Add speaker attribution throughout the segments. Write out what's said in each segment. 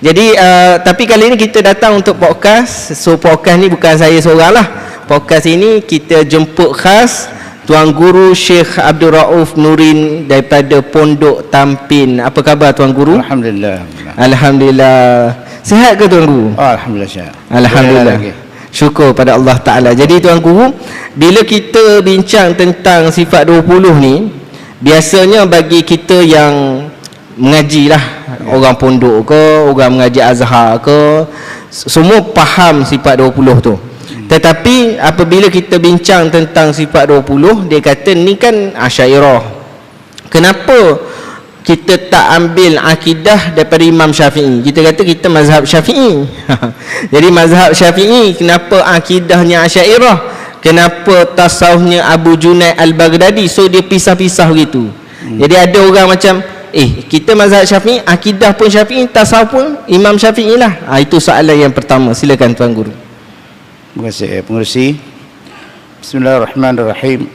Speaker 1: Jadi uh, tapi kali ini kita datang untuk podcast. So podcast ni bukan saya seorang lah. Podcast ini kita jemput khas Tuan Guru Syekh Abdul Rauf Nurin daripada Pondok Tampin. Apa khabar Tuan Guru?
Speaker 2: Alhamdulillah.
Speaker 1: Alhamdulillah. Sihat ke Tuan Guru?
Speaker 2: Oh, Alhamdulillah sihat.
Speaker 1: Alhamdulillah. Syukur pada Allah Ta'ala. Jadi Tuan Guru, bila kita bincang tentang sifat 20 ni, biasanya bagi kita yang mengaji lah. Orang pondok ke orang mengaji azhar ke semua faham sifat 20 tu. Tetapi apabila kita bincang tentang sifat 20 dia kata ni kan asyairah. Kenapa kita tak ambil akidah daripada Imam Syafi'i? Kita kata kita mazhab Syafi'i. Jadi mazhab Syafi'i kenapa akidahnya asyairah? Kenapa tasawufnya Abu Junaid Al-Baghdadi? So dia pisah-pisah gitu hmm. jadi ada orang macam Eh, kita mazhab Syafi'i, akidah pun Syafi'i, tasawuf pun Imam Syafi'i lah. Ha, itu soalan yang pertama. Silakan Tuan Guru.
Speaker 2: Terima kasih eh, pengerusi. Bismillahirrahmanirrahim.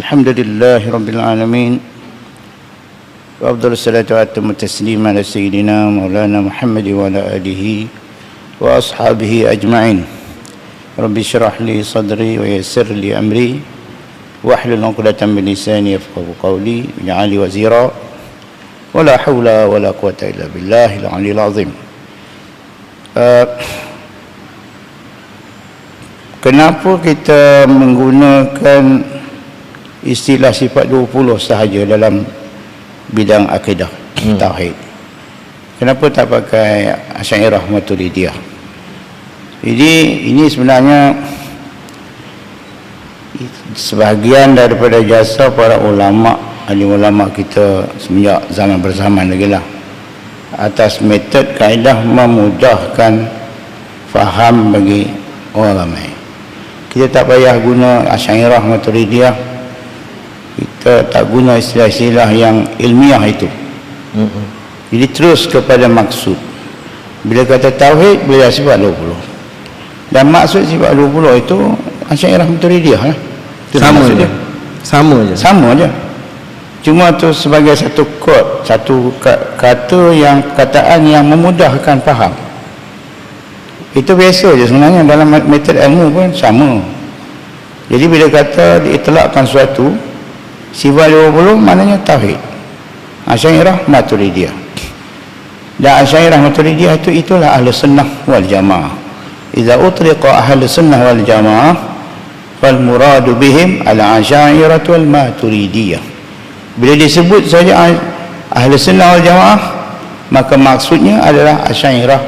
Speaker 2: Alhamdulillah Rabbil Alamin. Wa afdalu salatu wa atamu taslima ala Sayyidina Maulana Muhammad wa ala alihi wa ashabihi ajma'in. Rabbi syarah li sadri wa yassir li amri. واحلل عقدة من لساني يفقه قولي واجعلني وزيرا ولا حول ولا قوة إلا بالله العلي العظيم uh, Kenapa kita menggunakan istilah sifat 20 sahaja dalam bidang akidah hmm. tauhid? Kenapa tak pakai Asy'ariyah Maturidiyah? Jadi ini sebenarnya sebahagian daripada jasa para ulama ahli ulama kita semenjak zaman berzaman lagi lah. Atas metod kaedah memudahkan faham bagi orang ramai. Kita tak payah guna asyairah maturidiyah. Kita tak guna istilah-istilah yang ilmiah itu. Jadi terus kepada maksud. Bila kata tauhid bila sifat 20 dan maksud sifat 20 itu asyairah maturidiyah lah
Speaker 1: itu sama je. Sama je.
Speaker 2: Sama je. Cuma tu sebagai satu kod, satu kata yang kataan yang memudahkan faham. Itu biasa je sebenarnya dalam metod ilmu pun sama. Jadi bila kata diitlakkan suatu sifat 20 maknanya tauhid. Asyairah Maturidiyah. Dan Asyairah Maturidiyah itu itulah ahli sunnah wal jamaah. Iza utliqa ahli sunnah wal jamaah fal muradu bihim al asyairah wal maturidiyah. Bila disebut saja ahli sunnah wal jamaah maka maksudnya adalah asyairah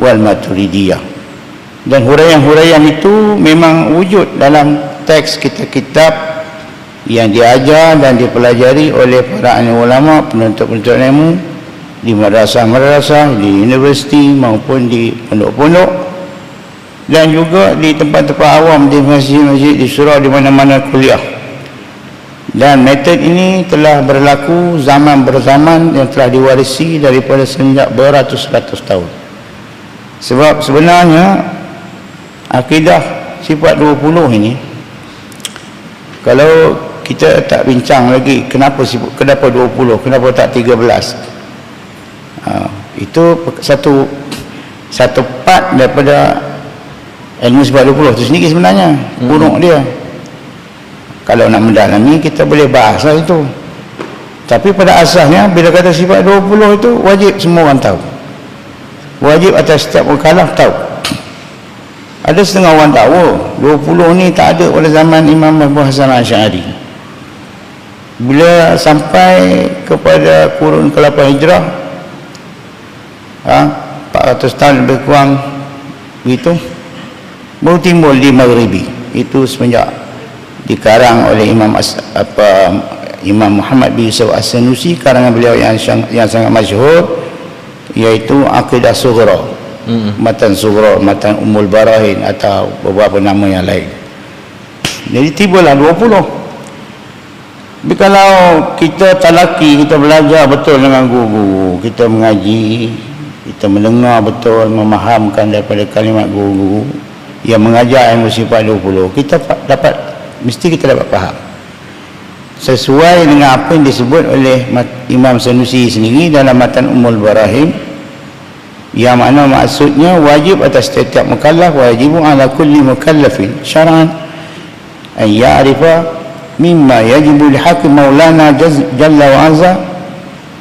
Speaker 2: wal maturidiyah. Dan huraian-huraian itu memang wujud dalam teks kitab-kitab yang diajar dan dipelajari oleh para ulama penuntut-penuntut ilmu di madrasah-madrasah, di universiti maupun di pondok-pondok dan juga di tempat-tempat awam di masjid-masjid di surau di mana-mana kuliah. Dan metod ini telah berlaku zaman berzaman yang telah diwarisi daripada sejak beratus-ratus tahun. Sebab sebenarnya akidah sifat 20 ini kalau kita tak bincang lagi kenapa kenapa 20 kenapa tak 13 ha, itu satu satu part daripada ilmu sebab 20 tu sendiri sebenarnya buruk hmm. dia. Kalau nak mendalami kita boleh bahas lah itu. Tapi pada asasnya bila kata sifat 20 itu wajib semua orang tahu. Wajib atas setiap mukalaf tahu. Ada setengah orang tahu 20 ni tak ada pada zaman Imam Abu Hasan Asy'ari bila sampai kepada kurun ke-8 hijrah ha, 400 tahun lebih kurang begitu baru timbul di Maghribi. Itu semenjak dikarang oleh Imam As, apa Imam Muhammad bin Yusuf As-Sanusi karangan beliau yang yang sangat masyhur iaitu Aqidah Sughra. Hmm. Matan Sughra Matan Ummul Barahin atau beberapa nama yang lain. Jadi tibalah 20 tapi kalau kita talaki kita belajar betul dengan guru kita mengaji kita mendengar betul memahamkan daripada kalimat guru yang mengajar ilmu sifat 20 kita dapat mesti kita dapat faham. Sesuai dengan apa yang disebut oleh Imam Sanusi sendiri dalam matan Ummul Barahim yang mana maksudnya wajib atas setiap mukallaf wajib ala kulli mukallafin. Syar'an an ya'rifa mimma yajibu li haqqi maulana jalla wa azza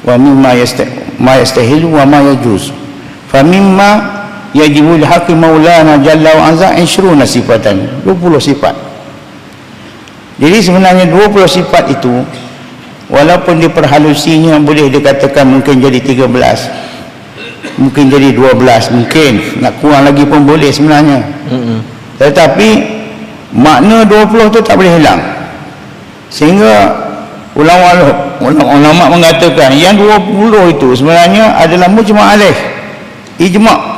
Speaker 2: wa mimma yasta ma yastahilu wa ma yajuz. Fa mimma yajibu li haqqi maulana jalla wa azza 20 sifatan 20 sifat. Jadi sebenarnya 20 sifat itu walaupun diperhalusinya boleh dikatakan mungkin jadi 13 mungkin jadi 12 mungkin. Nak kurang lagi pun boleh sebenarnya. Mm-hmm. tetapi makna 20 tu tak boleh hilang. Sehingga ulama-ulama mengatakan yang 20 itu sebenarnya adalah mujma' alaih ijma'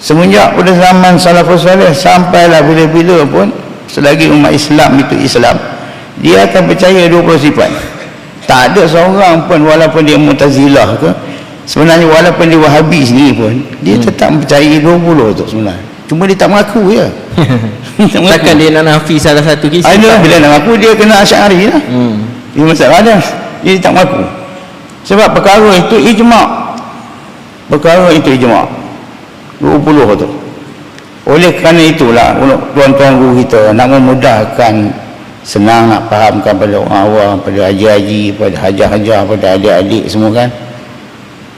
Speaker 2: semenjak pada zaman salafus salih sampailah bila-bila pun selagi umat Islam itu Islam dia akan percaya 20 sifat. Tak ada seorang pun walaupun dia mutazilah ke sebenarnya walaupun dia wahabi sendiri pun dia hmm. tetap percaya 20 tu sebenarnya. Cuma dia tak mengaku ya.
Speaker 1: Takkan dia nak nafi salah satu kisah?
Speaker 2: Ada bila nak mengaku dia kena asyari lah. Hmm. dia masalah dia dia tak mengaku. Sebab perkara itu ijma' perkara itu ijma' 20 tu oleh kerana itulah tuan-tuan guru kita nak memudahkan senang nak fahamkan pada orang awam, pada haji-haji, pada hajar-hajar, pada adik-adik semua kan.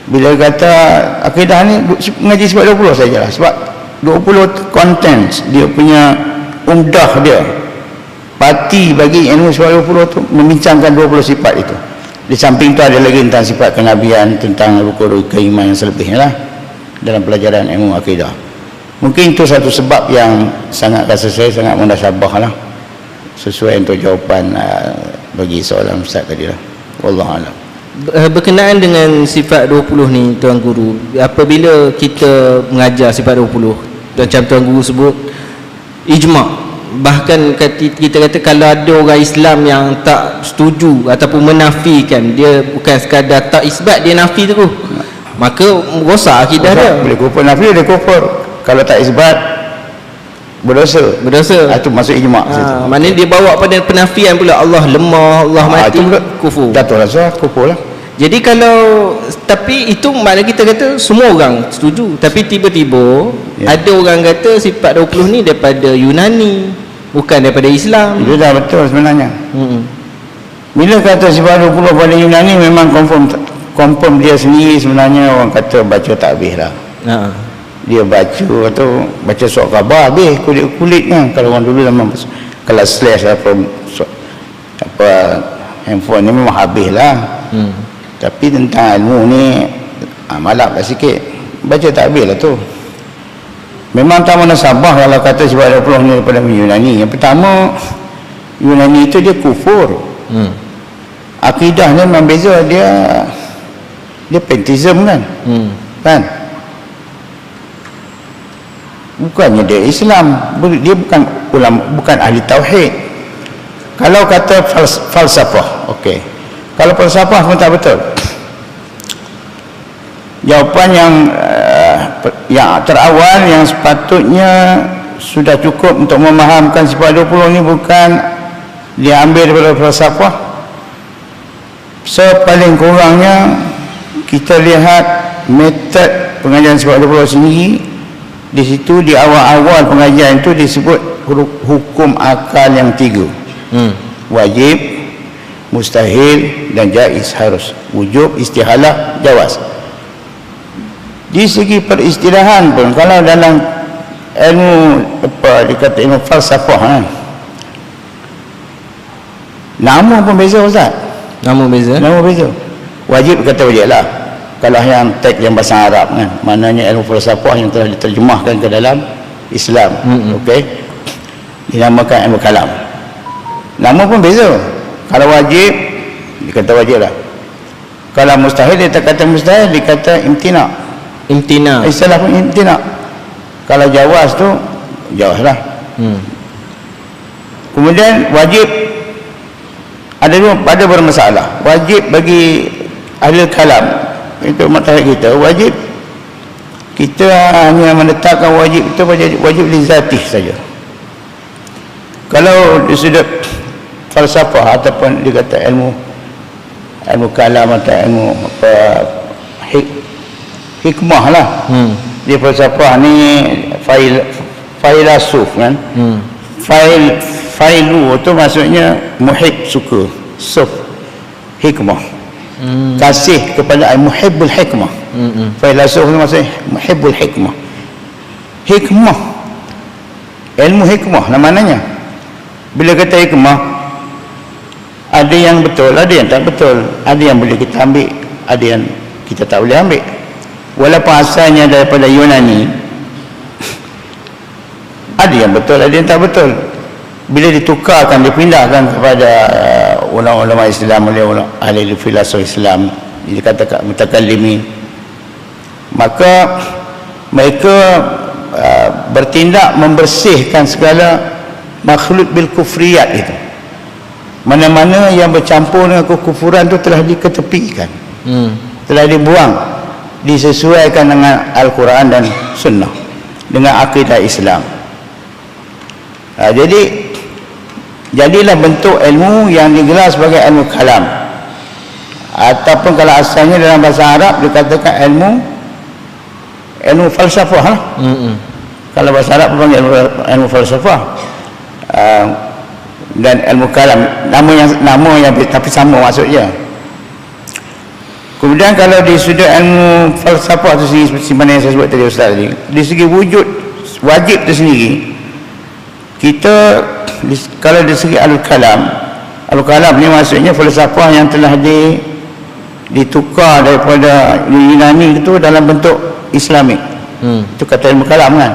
Speaker 2: Bila kata akidah ni mengaji sebab 20 sajalah sebab 20 content dia punya umdah dia. Parti bagi ilmu sebab 20 tu membincangkan 20 sifat itu. Di samping tu ada lagi tentang sifat kenabian, tentang rukun-rukun keimanan selebihnya lah dalam pelajaran ilmu akidah. Mungkin itu satu sebab yang sangat rasa saya sangat munasabah lah. Sesuai untuk jawapan uh, bagi soalan Ustaz tadi lah. Wallahualam
Speaker 1: eh, berkenaan dengan sifat 20 ni Tuan Guru apabila kita mengajar sifat 20 macam Tuan Guru sebut ijma' bahkan kita kata kalau ada orang Islam yang tak setuju ataupun menafikan dia bukan sekadar tak isbat dia nafi tu maka rosak akidah dia.
Speaker 2: Boleh kufur nafi dia kufur kalau tak isbat berdosa.
Speaker 1: Berdosa.
Speaker 2: Ha, itu masuk ijma'
Speaker 1: ha, maknanya dia bawa pada penafian pula. Allah lemah Allah ha, mati itu kufur
Speaker 2: jatuh rasa kufur lah.
Speaker 1: Jadi kalau tapi itu maknanya kita kata semua orang setuju. Tapi tiba-tiba ya. ada orang kata sifat 20 ni daripada Yunani bukan daripada Islam.
Speaker 2: Itu dah betul sebenarnya. Hmm. bila kata sifat 20 pada Yunani memang confirm confirm dia sendiri sebenarnya orang kata baca tak habis lah ha. Dia baca atau baca surat khabar habis kulit-kulitnya kalau orang dulu memang kalau slash apa apa handphone ni memang habis lah. Hmm. tapi tentang ilmu ni ah, malap lah sikit. Baca tak habis lah tu. Memang tak mana sabah kalau kata sebab 20 ni daripada Yunani. Yang pertama Yunani itu dia kufur. Hmm. akidahnya memang beza. Dia dia pentism kan? Hmm. kan? Bukannya dia Islam. Dia bukan ulama bukan ahli tauhid. Kalau kata fals, falsafah okey. Kalau falsafah pun tak betul. Jawapan yang uh, yang terawal yang sepatutnya sudah cukup untuk memahamkan sifat 20 ini bukan diambil daripada falsafah. Sepaling kurangnya kita lihat metod pengajian sifat 20 sendiri. Di situ di awal-awal pengajian itu disebut hukum akal yang tiga. Hmm. wajib mustahil dan jaiz harus wujub istihalah jawaz di segi peristilahan pun kalau dalam ilmu apa dikata ilmu falsafah ha, nama pun beza Ustaz.
Speaker 1: Nama beza?
Speaker 2: Nama beza wajib kata wajib lah. Kalau yang teks yang bahasa Arab kan. Maknanya ilmu falsafah yang telah diterjemahkan ke dalam Islam. Mm-hmm. okey? Dinamakan ilmu kalam. Nama pun beza. Kalau wajib dikata wajib lah. Kalau mustahil dia tak kata mustahil dia kata imtina.
Speaker 1: Imtina.
Speaker 2: Istilah pun imtina. Kalau jawaz tu jawaz lah. Hmm. kemudian wajib. Ada dua ada bermasalah. Wajib bagi ahli kalam. Itu matahari kita. Wajib kita hanya menetapkan wajib itu wajib, wajib lizatih saja. Kalau di sudut falsafah ataupun dia kata ilmu ilmu kalam atau ilmu apa hik, hikmah lah.
Speaker 1: Hmm.
Speaker 2: Dia falsafah ni fail failasuf kan?
Speaker 1: Hmm.
Speaker 2: Fail failu tu maksudnya muhib suka suf hikmah
Speaker 1: hmm
Speaker 2: kasih kepada muhibbul hikmah
Speaker 1: hmm
Speaker 2: Filosof tu maksudnya muhibbul hikmah. Hikmah. Ilmu hikmah lah maknanya. Bila kata hikmah ada yang betul, ada yang tak betul. Ada yang boleh kita ambil, ada yang kita tak boleh ambil. Walaupun asalnya daripada Yunani ada yang betul, ada yang tak betul. Bila ditukarkan, dipindahkan kepada uh, ulama-ulama Islam oleh ulama ahli filosof Islam, dikatakan mutakallimin. Maka mereka uh, bertindak membersihkan segala makhluk bil kufriyat itu. Mana-mana yang bercampur dengan kekufuran itu telah diketepikan.
Speaker 1: Hmm.
Speaker 2: Telah dibuang disesuaikan dengan Al-Quran dan Sunnah dengan akidah Islam. Ha, jadi jadilah bentuk ilmu yang digelar sebagai ilmu kalam. Ataupun kalau asalnya dalam bahasa Arab dikatakan ilmu ilmu falsafah lah.
Speaker 1: Hmm
Speaker 2: kalau bahasa Arab panggil ilmu, ilmu falsafah. Uh, dan ilmu kalam. Nama yang nama yang tapi sama maksudnya. Kemudian kalau di sudut ilmu falsafah tu sendiri seperti mana yang saya sebut tadi Ustaz tadi di segi wujud wajib tu sendiri kita kalau di segi al kalam al kalam ni maksudnya falsafah yang telah di ditukar daripada Yunani itu dalam bentuk Islamik.
Speaker 1: Hmm.
Speaker 2: Itu kata ilmu kalam kan?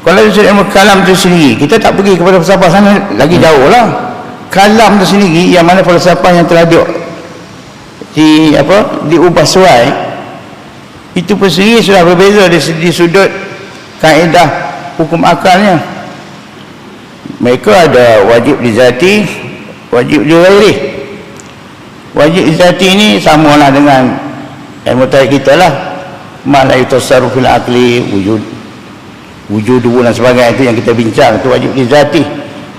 Speaker 2: Kalau dari ilmu kalam tu sendiri kita tak pergi kepada falsafah sana lagi hmm. jauh lah. Kalam tu sendiri yang mana falsafah yang telah di, di apa diubah suai itu pun sendiri sudah berbeza di, di sudut kaedah hukum akalnya mereka ada wajib dizati wajib dirairi wajib dizati ni samalah dengan ilmu tarik kita lah. Mana itu sarufil akli wujud wujud dua dan sebagainya itu yang kita bincang itu wajib dizati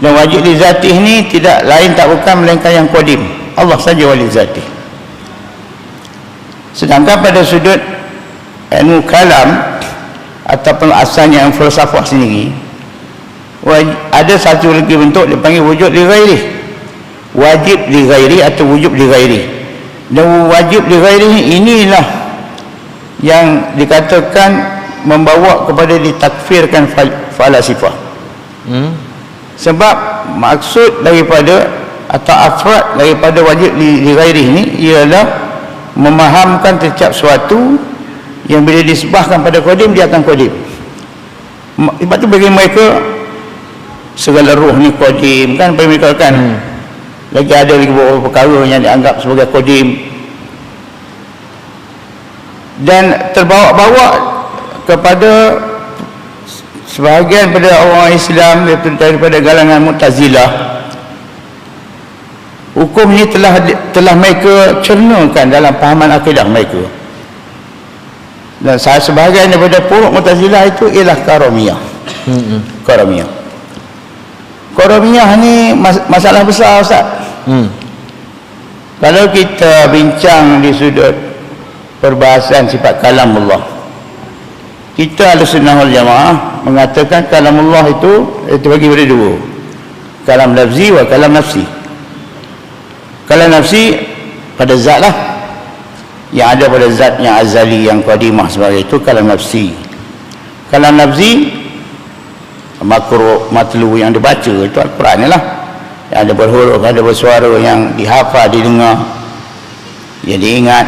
Speaker 2: dan wajib dizati ni tidak lain tak bukan melainkan yang kodim Allah saja wajib zati sedangkan pada sudut ilmu kalam ataupun asalnya yang filsafah sendiri ada satu lagi bentuk dipanggil wujud di ghairi. Wajib di ghairi atau wujud di ghairi. Dan wajib di ghairi inilah yang dikatakan membawa kepada ditakfirkan fal- falasifah
Speaker 1: hmm?
Speaker 2: Sebab maksud daripada atau afrad daripada wajib di, di ghairi ini ialah memahamkan setiap suatu yang bila disebahkan pada kodim dia akan kodim sebab tu bagi mereka segala ruh ni kodim kan? Mereka kan
Speaker 1: Hmm.
Speaker 2: lagi ada lagi beberapa perkara yang dianggap sebagai kodim dan terbawa-bawa kepada sebahagian pada orang Islam daripada galangan Mu'tazilah. Hukum ini telah telah mereka cernakan dalam pahaman akidah mereka. Dan salah sebahagian daripada puruk Mu'tazilah itu ialah Karamiyah.
Speaker 1: Hmm.
Speaker 2: Karamiyah Karamiyah ni mas- masalah besar Ustaz.
Speaker 1: Hmm.
Speaker 2: Kalau kita bincang di sudut perbahasan sifat kalam Allah kita ahli sunnah wal jamaah mengatakan kalam Allah itu itu bagi pada dua. Kalam lafzi wa kalam nafsi. Kalam nafsi pada zat lah. Yang ada pada zat yang azali yang qadimah sebagai itu kalam nafsi. Kalam nafsi makro matlu yang dibaca itu Al-Quran ni lah. Yang ada berhuruf ada bersuara yang dihafal didengar. Yang diingat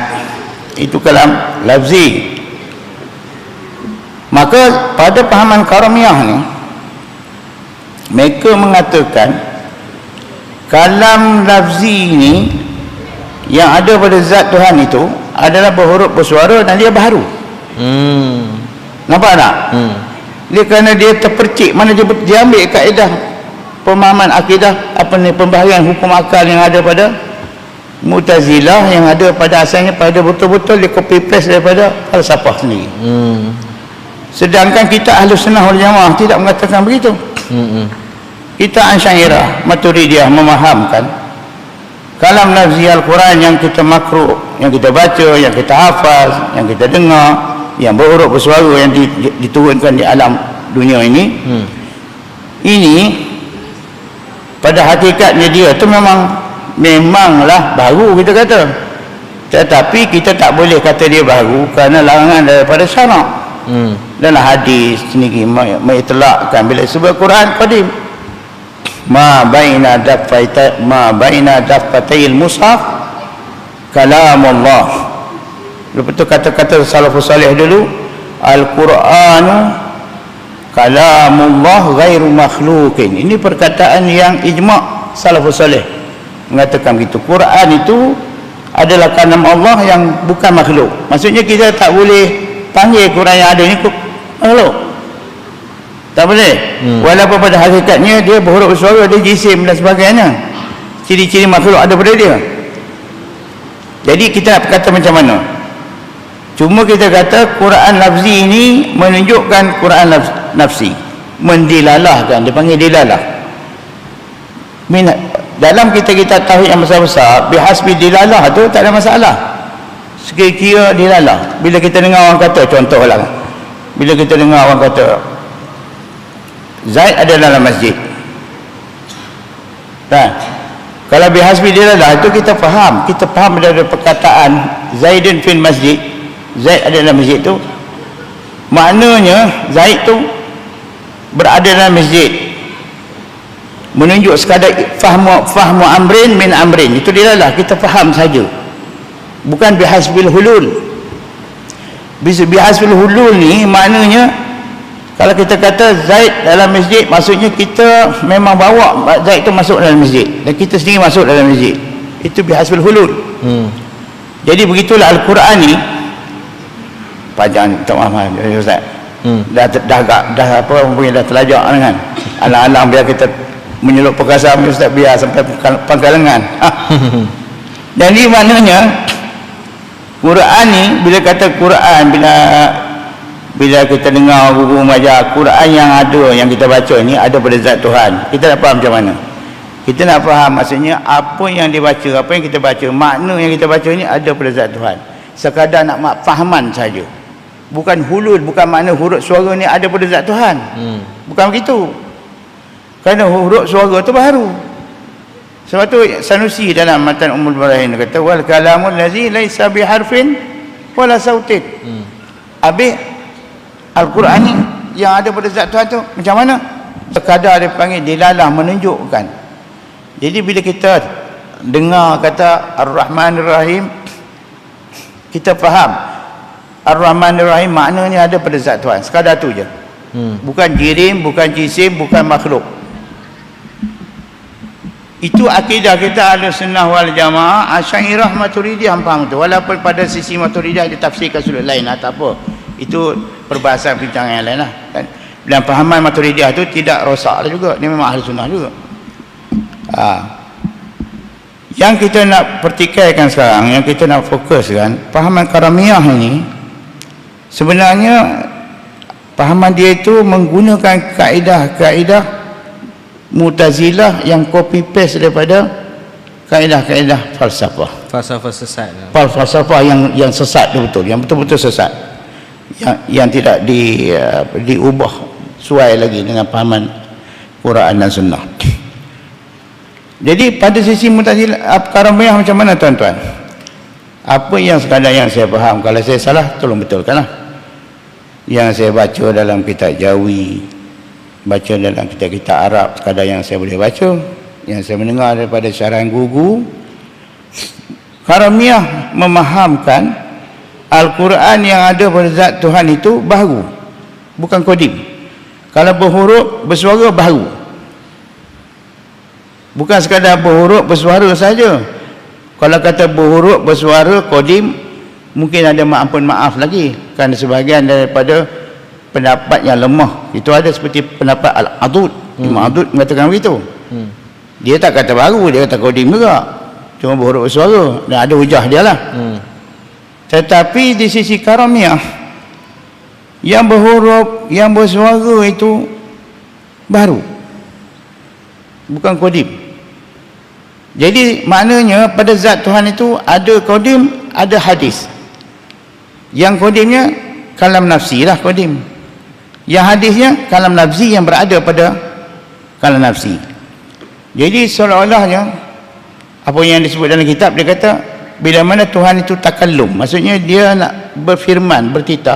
Speaker 2: itu kalam lafzi. Maka pada pahaman karamiyah ni mereka mengatakan kalam lafzi ni yang ada pada zat Tuhan itu adalah berhuruf bersuara dan dia baru.
Speaker 1: Hmm.
Speaker 2: Nampak tak?
Speaker 1: hmm
Speaker 2: dia kerana dia terpercik. Mana dia, dia ambil kaedah pemahaman akidah apa ni pembahagian hukum akal yang ada pada Mu'tazilah yang ada pada asalnya pada betul-betul dia copy paste daripada falsafah sendiri.
Speaker 1: Hmm.
Speaker 2: Sedangkan kita ahli sunnah wal jamaah tidak mengatakan begitu.
Speaker 1: Hmm
Speaker 2: kita ansyairah maturidiyah memahamkan kalam lafzi Al-Quran yang kita makruh yang kita baca yang kita hafaz yang kita dengar yang berhuruf bersuara yang diturunkan di alam dunia ini hmm. ini pada hakikatnya dia tu memang memanglah baru kita kata tetapi kita tak boleh kata dia baru kerana larangan daripada syarak hmm. dan hadis sendiri mengitlakkan bila sebut Quran qadim ma baina dafaita ma baina dafatayil mushaf kalamullah lepas tu kata-kata salafus salih dulu al-Quran kalamullah ghairu makhlukin. Ini perkataan yang ijma' salafus salih mengatakan begitu. Quran itu adalah kalam Allah yang bukan makhluk. Maksudnya kita tak boleh panggil Quran yang ada ni makhluk. Tak boleh. Hmm. walaupun pada hakikatnya dia berhuruf suara dia jisim dan sebagainya. Ciri-ciri makhluk ada pada dia. Jadi kita nak kata macam mana cuma kita kata Quran lafzi ini menunjukkan Quran nafsi. Mendilalahkan dia panggil dilalah. Dalam kita kita tahu yang besar-besar bihasbi dilalah tu tak ada masalah. Sekira-kira dilalah. Bila kita dengar orang kata contohlah bila kita dengar orang kata Zaid ada dalam masjid. Kan? Kalau bihasbi dilalah itu kita faham. Kita faham dari perkataan Zaidin fil masjid Zaid ada dalam masjid tu. Maknanya Zaid tu berada dalam masjid. Menunjuk sekadar fahmu fahmu amrin min amrin. Itu dia lah kita faham saja. Bukan bihasbil hulul. Bihasbil hulul ni maknanya kalau kita kata Zaid dalam masjid maksudnya kita memang bawa Zaid itu masuk dalam masjid. Dan kita sendiri masuk dalam masjid. Itu bihasbil hulul. Hmm. jadi begitulah Al-Quran ni panjang tak maaf Ustaz. Hmm. dah, dah, dah, dah, apa mungkin dah terlajak kan. Alang-alang biar kita menyelup perkataan Ustaz biar sampai pangkalengan. Jadi maknanya Quran ni bila kata Quran bila bila kita dengar buku majar Quran yang ada yang kita baca ni ada pada zat Tuhan. Kita nak faham macam mana? Kita nak faham maksudnya apa yang dibaca apa yang kita baca makna yang kita baca ni ada pada zat Tuhan. Sekadar nak mak fahaman saja bukan hulul bukan makna huruf suara ni ada pada zat Tuhan. Hmm. bukan begitu. Kerana huruf suara tu baru. Sebab tu Sanusi dalam matan Ummul Barahin kata wal kalamul ladzi laisa biharfin wala sautin. Hmm. habis Al-Quran ni yang ada pada zat Tuhan tu macam mana? Sekadar dia panggil dilalah menunjukkan. Jadi bila kita dengar kata Ar-Rahman Ar-Rahim kita faham Ar-Rahman Ar-Rahim maknanya ada pada zat Tuhan. Sekadar tu je. Hmm. bukan jirim bukan jisim bukan makhluk. Itu akidah kita ada sunnah wal jamaah. Asyairah maturidiyah faham tu. Walaupun pada sisi maturidiyah ditafsirkan sudut lain lah, tak apa. Itu perbahasan bincang yang lain lah kan? dan pahaman maturidiyah tu tidak rosak lah juga. Dia memang ahli sunnah juga. Ha. yang kita nak pertikaikan sekarang yang kita nak fokuskan pahaman karamiyah ini sebenarnya pahaman dia itu menggunakan kaedah-kaedah Mu'tazilah yang copy paste daripada kaedah-kaedah falsafah.
Speaker 1: Falsafah sesat.
Speaker 2: Falsafah yang yang sesat itu betul, yang betul-betul sesat. Yang yang tidak di uh, diubah sesuai lagi dengan pahaman Quran dan Sunnah. Jadi pada sisi Mu'tazilah karamiyah macam mana tuan-tuan? Apa yang sekadar yang saya faham kalau saya salah tolong betulkanlah. Yang saya baca dalam kitab Jawi, baca dalam kitab-kitab Arab sekadar yang saya boleh baca yang saya mendengar daripada syarahan gugu Karamiah memahamkan Al-Quran yang ada pada zat Tuhan itu baru bukan kodim. Kalau berhuruf bersuara baru. Bukan sekadar berhuruf bersuara saja. Kalau kata berhuruf bersuara kodim mungkin ada maafun maaf lagi kerana sebahagian daripada pendapat yang lemah. Itu ada seperti pendapat Al-Adud. Hmm. Imam Adud mengatakan begitu. Hmm. dia tak kata baru dia kata kodim juga cuma berhuruf suara dan ada hujah dia lah. Hmm. tetapi di sisi karamiah yang berhuruf yang bersuara itu baru. Bukan kodim. Jadi maknanya pada zat Tuhan itu ada kodim ada hadis yang kodimnya kalam nafsi lah kodim yang hadisnya kalam nafsi yang berada pada kalam nafsi. Jadi seolah-olahnya apa yang disebut dalam kitab dia kata bila mana Tuhan itu takallum maksudnya dia nak berfirman bertitah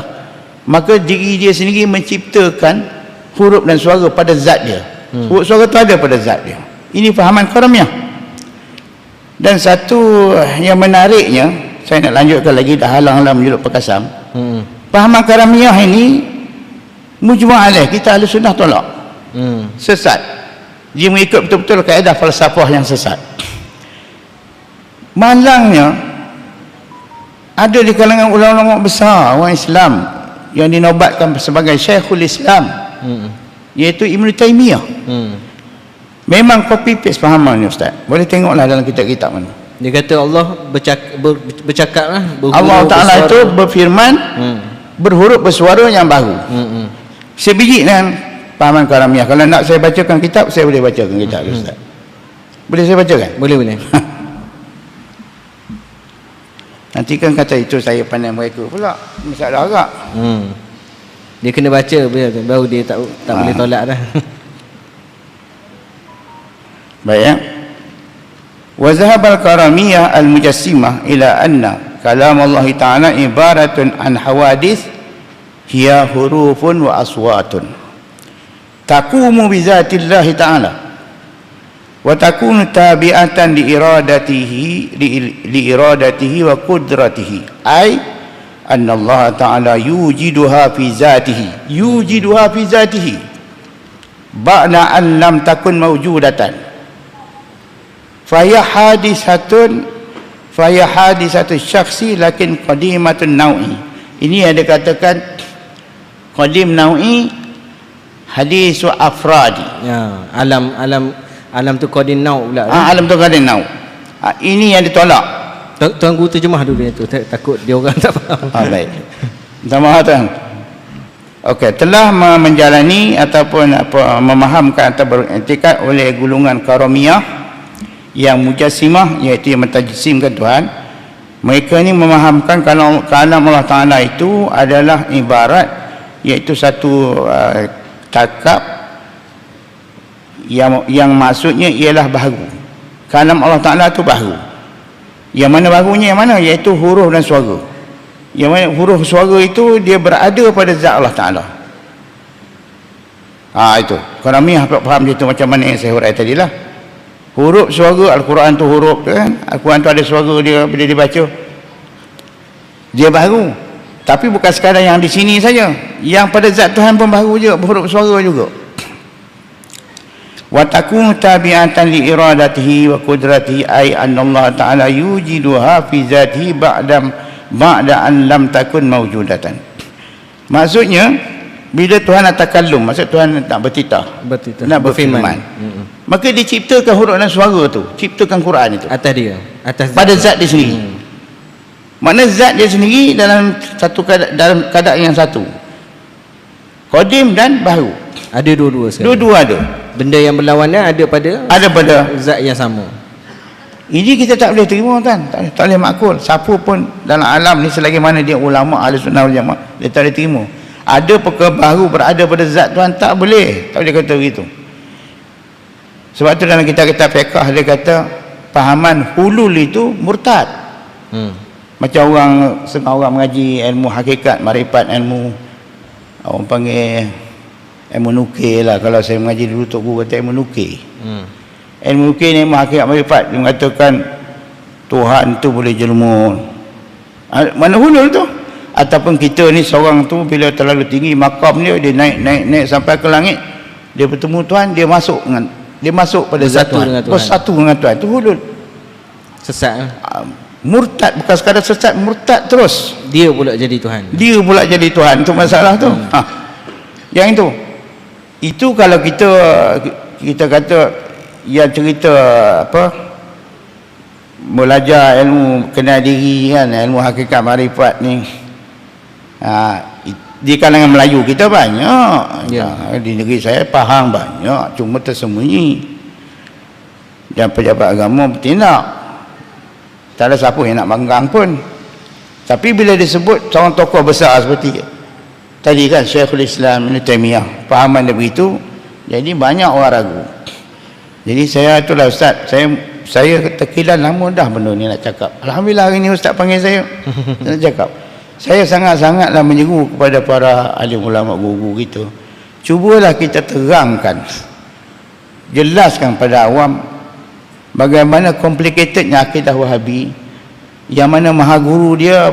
Speaker 2: maka diri dia sendiri menciptakan huruf dan suara pada zat dia. Hmm. huruf suara itu ada pada zat dia. Ini fahaman karamiah dan satu yang menariknya saya nak lanjutkan lagi dah halang-halang menyulut perkasam hmm. fahaman karamiah ini mujma' alaih kita ahli sunnah tolak hmm. sesat dia mengikut betul-betul kaedah falsafah yang sesat malangnya ada di kalangan ulama-ulama besar orang Islam yang dinobatkan sebagai Syekhul Islam hmm. iaitu Ibn Taymiyah hmm. memang copy paste fahaman ni Ustaz boleh tengoklah dalam kitab-kitab mana
Speaker 1: dia kata Allah bercak, ber, bercakap lah
Speaker 2: Allah Ta'ala itu berfirman hmm. berhuruf bersuara yang baru hmm. hmm. sebiji dengan pahaman karamiah kalau nak saya bacakan kitab saya boleh bacakan kitab hmm. Ustaz boleh saya bacakan?
Speaker 1: boleh boleh
Speaker 2: nanti kan kata itu saya pandai mereka pula masalah agak hmm.
Speaker 1: Dia kena baca baru dia tak tak ha. boleh tolak dah.
Speaker 2: Baik ya. Wa zahaba al-karamiyah al-mujassimah ila anna kalam Allah Ta'ala ibaratun an hawadith hiya hurufun wa aswatun taqumu bi zatillah Ta'ala wa takunu tabi'atan li iradatihi li iradatihi wa qudratihi ay anna Allah Ta'ala yujiduha fi zatihi yujiduha fi zatihi ba'na an lam takun mawjudatan faya hadisatun faya hadisatu syaksi lakin qadimatun naw'i ini ada katakan qadim naw'i hadisu afradi
Speaker 1: ya alam alam alam tu qadim naw pula
Speaker 2: ha, alam tu qadim naw ha, ini yang ditolak
Speaker 1: Tuan guru terjemah dulu yang tu takut dia orang tak faham.
Speaker 2: Ah baik. Minta maaf tuan. Okey, telah menjalani ataupun apa memahamkan atau beriktikad oleh gulungan karamiyah yang mujassimah iaitu yang mentajsimkan Tuhan. Mereka ni memahamkan kalau kalam Allah Taala itu adalah ibarat iaitu satu uh, takap yang yang maksudnya ialah baharu. Kalam Allah Taala itu baharu yang mana barunya yang mana? Iaitu huruf dan suara. Yang mana huruf suara itu dia berada pada zat Allah Ta'ala. Ha itu. Qarami faham dia tu macam mana yang saya hurai tadi lah huruf suara Al-Quran tu huruf kan? Al-Quran tu ada suara dia bila dibaca dia baru. Tapi bukan sekadar yang di sini saja. Yang pada zat Tuhan pun baru juga huruf suara juga. Wa takunu tabi'atan li iradatihi wa qudratihi ay anna Allah ta'ala yujiduha fi zatihi ba'da ba'da an lam takun mawjudatan. Maksudnya bila Tuhan nak takallum maksud Tuhan nak bertitah.
Speaker 1: Bertitah.
Speaker 2: Nak berfirman, berfirman. Hmm. maka diciptakan huruf dan suara tu ciptakan Quran itu.
Speaker 1: Atas dia. Atas
Speaker 2: pada zat. dia sendiri. Hmm. mana zat dia sendiri dalam satu keadaan, dalam keadaan yang satu. Qadim dan baru.
Speaker 1: Ada dua-dua
Speaker 2: dua-dua ada.
Speaker 1: Benda yang berlawanan ada pada
Speaker 2: ada pada
Speaker 1: zat yang sama.
Speaker 2: Ini kita tak boleh terima kan? Tak, tak boleh makul. Siapa pun dalam alam ni selagi mana dia ulama ahli sunnah wal jamaah dia tak boleh terima ada perkara baru berada pada zat Tuhan tak boleh. Tak boleh kata begitu. Sebab tu dalam kitab-kitab fiqah dia kata pahaman hulul itu murtad. Hmm. macam orang setengah orang mengaji ilmu hakikat marifat ilmu orang panggil ilmu nukir lah. Kalau saya mengaji dulu Tok Guru kata ilmu nukir hmm. ilmu nukir ni ilmu hakikat marifat dia mengatakan Tuhan tu boleh jelma ha, mana hulul tu ataupun kita ni seorang tu bila terlalu tinggi makam dia dia naik naik naik sampai ke langit dia bertemu Tuhan dia masuk dengan dia masuk pada zat Tuhan. dengan Tuhan. bersatu dengan Tuhan. Itu hulul.
Speaker 1: Sesat
Speaker 2: ha, murtad bukan sekadar sesat murtad terus.
Speaker 1: Dia pula jadi Tuhan.
Speaker 2: Dia pula jadi Tuhan itu masalah tu. Hmm. ha. yang itu. Itu kalau kita kita kata yang cerita apa belajar ilmu kenal diri kan ilmu hakikat marifat ni ha, di kalangan Melayu kita banyak. Ya. ha, di negeri saya faham banyak cuma tersembunyi. Dan pejabat agama bertindak tak ada siapa yang nak banggang pun. Tapi bila disebut seorang tokoh besar seperti tadi kan Syekhul Islam Ibn Taymiyah pahaman dia begitu jadi banyak orang ragu. Jadi saya itulah Ustaz saya saya terkilan lama dah benda ni nak cakap. Alhamdulillah hari ni Ustaz panggil saya nak cakap saya sangat-sangatlah menyeru kepada para alim ulama guru kita. Cubalah kita terangkan jelaskan pada awam bagaimana complicatednya akidah wahabi. Yang mana maha guru dia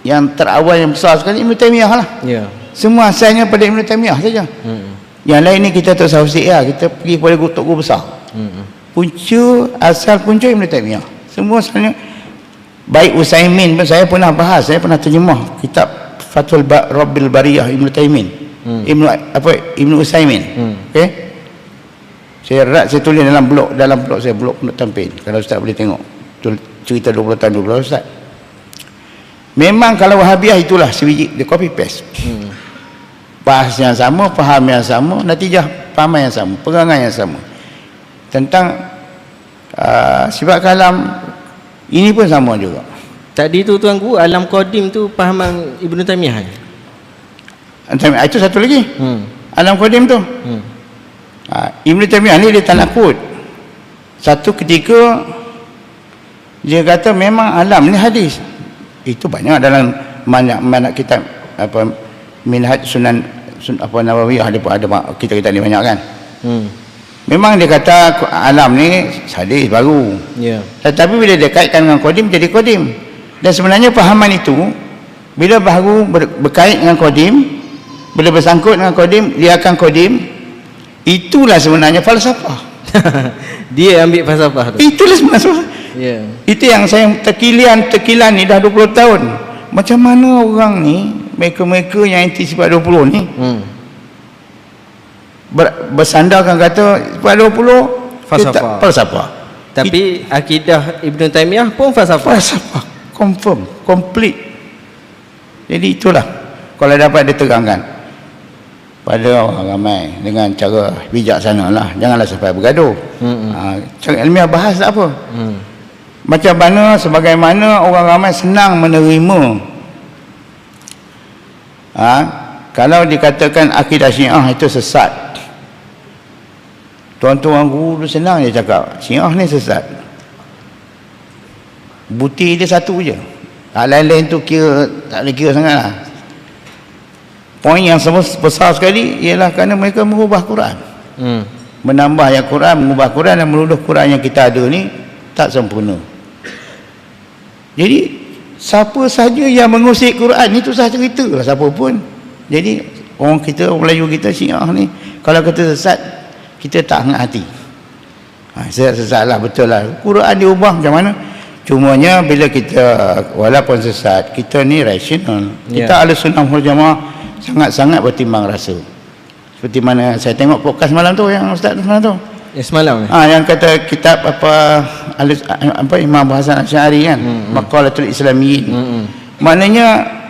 Speaker 2: yang terawal yang besar sekali Ibn Taymiyah lah.
Speaker 1: Ya.
Speaker 2: semua asalnya pada Ibn Taymiyah saja.
Speaker 1: Hmm.
Speaker 2: yang lain ni kita tak usah lah. Kita pergi kepada tok guru besar.
Speaker 1: Hmm.
Speaker 2: punca asal punca Ibn Taymiyah. Semua asalnya baik Usaimin pun saya pernah bahas saya pernah terjemah kitab Fathul ba Rabbil Bariyah Ibn Taymin
Speaker 1: Hmm.
Speaker 2: Ibn apa Ibn Usaimin
Speaker 1: Hmm.
Speaker 2: okey? Saya rat saya tulis dalam blog dalam blog saya blog Pondok Tampin. Kalau ustaz boleh tengok cerita 20 tahun 12 ustaz. Memang kalau Wahabiah itulah sebiji dia copy paste.
Speaker 1: Hmm.
Speaker 2: bahas yang sama faham yang sama natijah pahaman yang sama pegangan yang sama. Tentang uh, sifat kalam ini pun sama juga
Speaker 1: Tadi tu tuan guru alam qadim tu pahaman Ibnu Taimiyah. kan?
Speaker 2: Antara- itu satu lagi
Speaker 1: Hmm.
Speaker 2: alam qadim tu
Speaker 1: Hmm.
Speaker 2: ha, Ibn Taymiyah ni dia tak nakut satu ketika dia kata memang alam ni hadis itu banyak dalam banyak banyak kitab apa minhaj sunan sun, apa nawawiyah ada ada kita kita ni banyak kan
Speaker 1: Hmm.
Speaker 2: Memang dia kata alam ni hadis baru
Speaker 1: Ya.
Speaker 2: tetapi bila dia kaitkan dengan kodim jadi kodim dan sebenarnya pahaman itu bila baru ber, berkait dengan kodim bila bersangkut dengan kodim dia akan kodim itulah sebenarnya falsafah
Speaker 1: Dia ambil falsafah tu.
Speaker 2: itulah sebenarnya
Speaker 1: Ya.
Speaker 2: itu yang saya terkilian terkilan ni dah 20 tahun macam mana orang ni mereka-mereka yang anti sifat 20 ni
Speaker 1: Hmm.
Speaker 2: Ber, bersandarkan kata sifat 20
Speaker 1: Falsafah.
Speaker 2: falsafah.
Speaker 1: Tapi akidah Ibnu Taimiyah pun falsafah.
Speaker 2: falsafah. Confirm. Complete. Jadi itulah. Kalau dapat diterangkan pada orang ramai dengan cara bijaksana lah janganlah sampai bergaduh.
Speaker 1: Hmm.
Speaker 2: ha, cara ilmiah bahas tak apa.
Speaker 1: Hmm.
Speaker 2: macam mana sebagaimana orang ramai senang menerima. Ha, kalau dikatakan akidah syiah itu sesat tuan-tuan guru tu senang je cakap syiah ni sesat. Buti dia satu je. Hal lain-lain tu kira tak boleh kira sangat lah. Poin yang besar sekali ialah kerana mereka mengubah Quran.
Speaker 1: Hmm.
Speaker 2: menambah yang Quran mengubah Quran dan menuduh Quran yang kita ada ni tak sempurna. Jadi siapa saja yang mengusik Quran itu sah cerita lah siapa pun. Jadi orang kita orang Melayu kita syiah ni kalau kita sesat kita tak hangat hati ha, sesat sesat lah betul lah Quran diubah macam mana cumanya bila kita walaupun sesat kita ni rasional
Speaker 1: Ya.
Speaker 2: kita ahli sunnah wal jamaah sangat-sangat bertimbang rasa seperti mana saya tengok podcast malam tu yang ustaz semalam tu
Speaker 1: Ya semalam.
Speaker 2: Ah yang kata kitab apa Alus, apa Imam Hasan Asy'ari kan hmm, Maqalatul Islamiyin.
Speaker 1: Hmm. hmm.
Speaker 2: Maknanya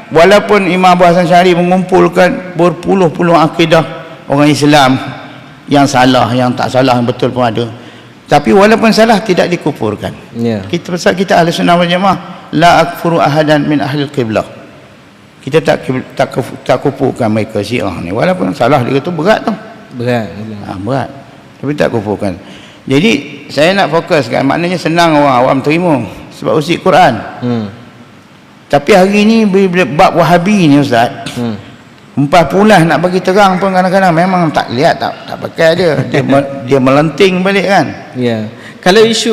Speaker 2: walaupun Imam Abu Hasan Asy'ari mengumpulkan berpuluh-puluh akidah orang Islam yang salah, yang tak salah, yang betul pun ada. Tapi walaupun salah tidak dikufurkan.
Speaker 1: Ya.
Speaker 2: Kita pasal kita ahli sunnah wal jamaah la akfuru ahadan min ahli qiblah. Kita tak tak tak kufurkan mereka Syiah ni walaupun salah dia tu berat tu.
Speaker 1: Berat.
Speaker 2: Ha, berat. Tapi tak kufurkan. Jadi saya nak fokuskan maknanya senang orang awam terima sebab usik Quran.
Speaker 1: Hmm.
Speaker 2: Tapi hari ni bab Wahabi ni ustaz,
Speaker 1: Hmm.
Speaker 2: Empat pulas nak bagi terang pun kadang-kadang memang tak lihat tak tak pakai dia. Dia dia melenting balik kan.
Speaker 1: Ya. Kalau isu